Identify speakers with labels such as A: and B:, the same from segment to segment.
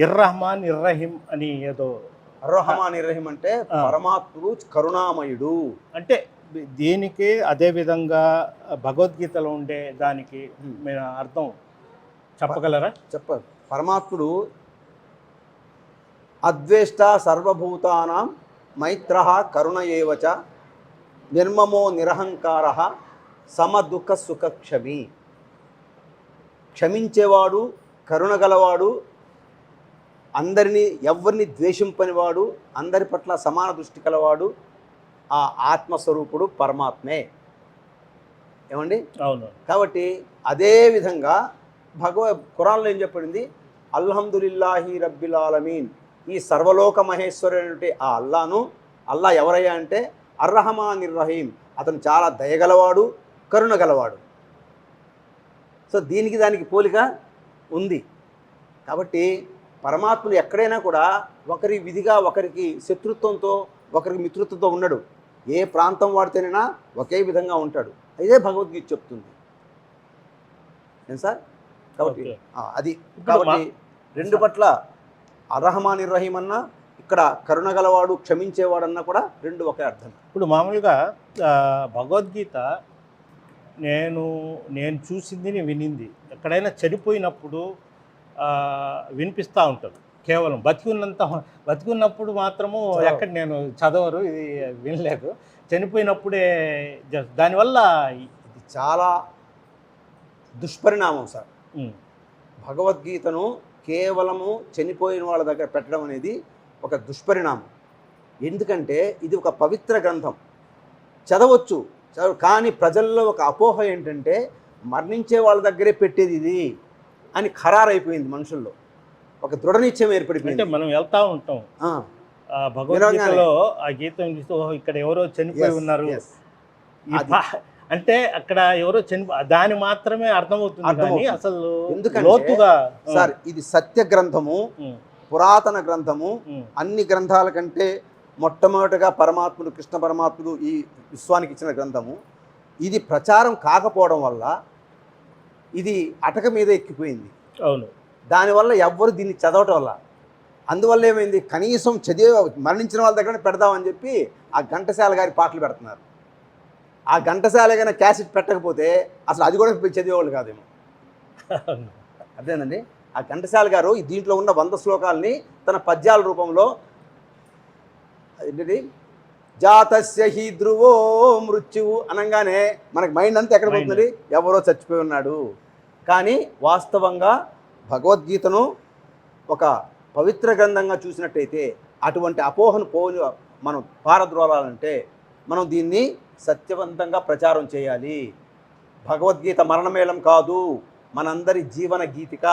A: ఇర్రహమాన్ ఇర్రహీం అని ఏదో
B: అర్రహమాన్ ఇర్రహిం అంటే. పరమాత్ముడు కరుణామయుడు
A: అంటే దీనికి అదే విధంగా భగవద్గీతలో ఉండే దానికి. మీరు అర్థం చెప్పగలరా
B: చెప్ప పరమాత్ముడు అద్వేష్ట సర్వభూతానాం మైత్ర కరుణ ఏవచ నిర్మమో నిరహంకార సమదుఃఖ సుఖ క్షమి క్షమించేవాడు కరుణ గలవాడు అందరినీ ఎవరిని ద్వేషింపనివాడు అందరి పట్ల సమాన దృష్టి కలవాడు ఆ ఆత్మస్వరూపుడు పరమాత్మే. ఏమండి?
A: అవును.
B: కాబట్టి అదే విధంగా భగవ ఖురాన్లో ఏం చెప్పబడింది? అల్హమ్దులిల్లాహి రబ్బిల్ ఆలమీన్. ఈ సర్వలోక మహేశ్వరుడు ఆ అల్లాను అల్లా ఎవరయ్యా అంటే? అర్రహమాన్ రహీం. అతను చాలా దయగలవాడు కరుణ గలవాడు. సో దీనికి దానికి పోలిక ఉంది. కాబట్టి పరమాత్ముడు ఎక్కడైనా కూడా ఒకరి విధిగా ఒకరికి శత్రుత్వంతో ఒకరికి మిత్రుత్వంతో ఉండడు. ఏ ప్రాంతం వాడితేనైనా ఒకే విధంగా ఉంటాడు. ఇదే భగవద్గీత చెప్తుంది. ఏం సార్? కాబట్టి అది. కాబట్టి రెండు పట్ల అర్హమాని రహీం అన్న ఇక్కడ కరుణ గలవాడు క్షమించేవాడన్నా కూడా రెండు ఒకే అర్థం.
A: ఇప్పుడు మామూలుగా భగవద్గీత నేను నేను చూసింది నేను వినింది. ఎక్కడైనా చనిపోయినప్పుడు వినిపిస్తూ ఉంటారు కేవలం బతికున్నంత బతికున్నప్పుడు మాత్రము. ఎక్కడ నేను చదవరు ఇది వినలేదు. చనిపోయినప్పుడే దానివల్ల
B: ఇది చాలా దుష్పరిణామం సార్. భగవద్గీతను కేవలము చనిపోయిన వాళ్ళ దగ్గర పెట్టడం అనేది ఒక దుష్పరిణామం. ఎందుకంటే ఇది ఒక పవిత్ర గ్రంథం. చదవచ్చు చదవ కానీ ప్రజల్లో ఒక అపోహ ఏంటంటే మరణించే వాళ్ళ దగ్గరే పెట్టేది ఇది. అని ఖరారైపోయింది మనుషుల్లో. ఒక దృఢ నిశ్చయం
A: అంటే
B: ఏర్పడిపోయింది
A: మనం వెళ్తా ఉంటాం. భగవద్గీతలో ఆ గీతం చూస్తూ "ఓహో, ఇక్కడ ఎవరో చనిపోయి ఉన్నారు. అంటే అక్కడ ఎవరో చనిపో దాని మాత్రమే అర్థమవుతుంది. అసలు
B: ఎందుకంటే,
A: లోతుగా
B: సార్ ఇది సత్య గ్రంథము పురాతన గ్రంథము అన్ని గ్రంథాల కంటే మొట్టమొదటిగా పరమాత్ముడు కృష్ణ పరమాత్ముడు ఈ విశ్వానికి ఇచ్చిన గ్రంథము. ఇది ప్రచారం కాకపోవడం వల్ల ఇది అటక మీద ఎక్కిపోయింది.
A: అవును.
B: దానివల్ల ఎవ్వరు దీన్ని చదవటం వల్ల. అందువల్ల ఏమైంది? కనీసం చదివే మరణించిన వాళ్ళ దగ్గర పెడదామని చెప్పి ఆ ఘంటసాల గారి పాటలు పెడుతున్నారు. ఆ ఘంటసాల గారి క్యాసెట్ పెట్టకపోతే అసలు అది కూడా చదివేవాళ్ళు కాదేమో. అర్థమైందండి? ఆ ఘంటసాల గారు దీంట్లో ఉన్న వంద శ్లోకాలని తన పద్యాల రూపంలో ఏంటండి జాతస్య హి ధ్రువో మృత్యువు అనగానే మనకి మైండ్ అంతా ఎక్కడ. పోతుంది? ఎవరో చచ్చిపోయి ఉన్నాడు. కానీ వాస్తవంగా భగవద్గీతను ఒక పవిత్ర గ్రంథంగా చూసినట్టయితే అటువంటి అపోహను పోని మనం పారద్రోలాలంటే మనం దీన్ని సత్యవంతంగా ప్రచారం చేయాలి. భగవద్గీత మరణమేళం కాదు. మనందరి జీవన గీతిక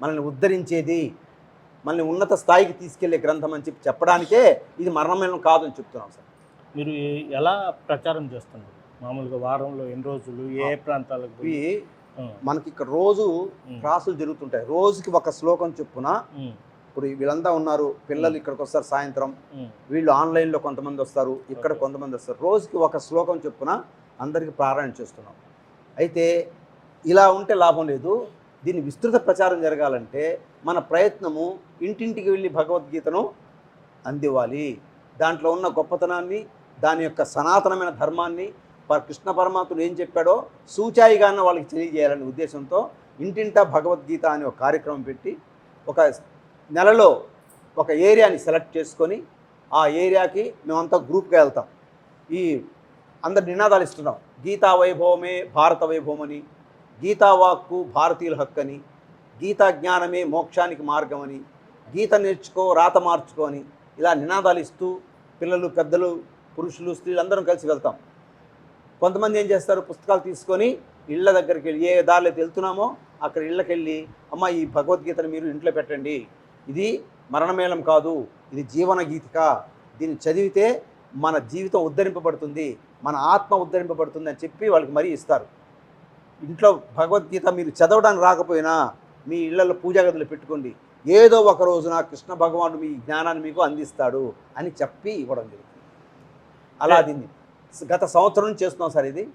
B: మనల్ని ఉద్ధరించేది. మనల్ని ఉన్నత స్థాయికి తీసుకెళ్ళే గ్రంథం అని చెప్పి చెప్పడానికే ఇది మరణమేళం కాదు అని చెప్తున్నాం సార్.
A: మీరు ఎలా ప్రచారం చేస్తున్నారు? మామూలుగా వారంలో ఎన్ని రోజులు ఏ ప్రాంతాలకు
B: మనకి ఇక్కడ రోజు క్లాసులు జరుగుతుంటాయి. రోజుకి ఒక శ్లోకం చొప్పున ఇప్పుడు వీళ్ళంతా ఉన్నారు పిల్లలు ఇక్కడికి వస్తారు సాయంత్రం. వీళ్ళు ఆన్లైన్లో కొంతమంది వస్తారు ఇక్కడ. కొంతమంది వస్తారు. రోజుకి ఒక శ్లోకం చొప్పున అందరికీ ప్రారంభం చేస్తున్నాం. అయితే ఇలా ఉంటే లాభం లేదు. దీన్ని విస్తృత ప్రచారం జరగాలంటే మన ప్రయత్నము ఇంటింటికి వెళ్ళి భగవద్గీతను అందివ్వాలి. దాంట్లో ఉన్న గొప్పతనాన్ని దాని యొక్క సనాతనమైన ధర్మాన్ని కృష్ణ పరమాత్ముడు ఏం చెప్పాడో సూచాయిగానే వాళ్ళకి తెలియజేయాలనే ఉద్దేశంతో ఇంటింటా భగవద్గీత అనే ఒక కార్యక్రమం పెట్టి ఒక నెలలో ఒక ఏరియాని సెలెక్ట్ చేసుకొని ఆ ఏరియాకి మేమంతా గ్రూప్గా వెళ్తాం. ఈ అందరు నినాదాలు ఇస్తున్నాం. గీతా వైభవమే భారత వైభవం అని గీతా వాక్కు భారతీయుల హక్కు అని గీతా జ్ఞానమే మోక్షానికి మార్గం అని గీత నేర్చుకో రాత మార్చుకో అని ఇలా నినాదాలు ఇస్తూ పిల్లలు పెద్దలు పురుషులు స్త్రీలు అందరం కలిసి వెళ్తాం. కొంతమంది ఏం చేస్తారు? పుస్తకాలు తీసుకొని ఇళ్ళ దగ్గరికి వెళ్ళి ఏ దారిలో వెళ్తున్నామో అక్కడ ఇళ్ళకి వెళ్ళి అమ్మ ఈ భగవద్గీతను మీరు ఇంట్లో పెట్టండి. ఇది మరణమేళం కాదు ఇది జీవన గీతిక దీన్ని చదివితే మన జీవితం ఉద్ధరింపబడుతుంది మన ఆత్మ ఉద్ధరింపబడుతుంది అని చెప్పి వాళ్ళకి మరీ ఇస్తారు. ఇంట్లో భగవద్గీత మీరు చదవడానికి రాకపోయినా మీ ఇళ్ళలో పూజా గదులు పెట్టుకోండి. ఏదో ఒక రోజున కృష్ణ భగవానుడు మీ జ్ఞానాన్ని మీకు అందిస్తాడు అని చెప్పి ఇవ్వడం జరుగుతుంది. అలా దీన్ని గత సంవత్సరం నుంచి చేస్తున్నాం సార్ ఇది.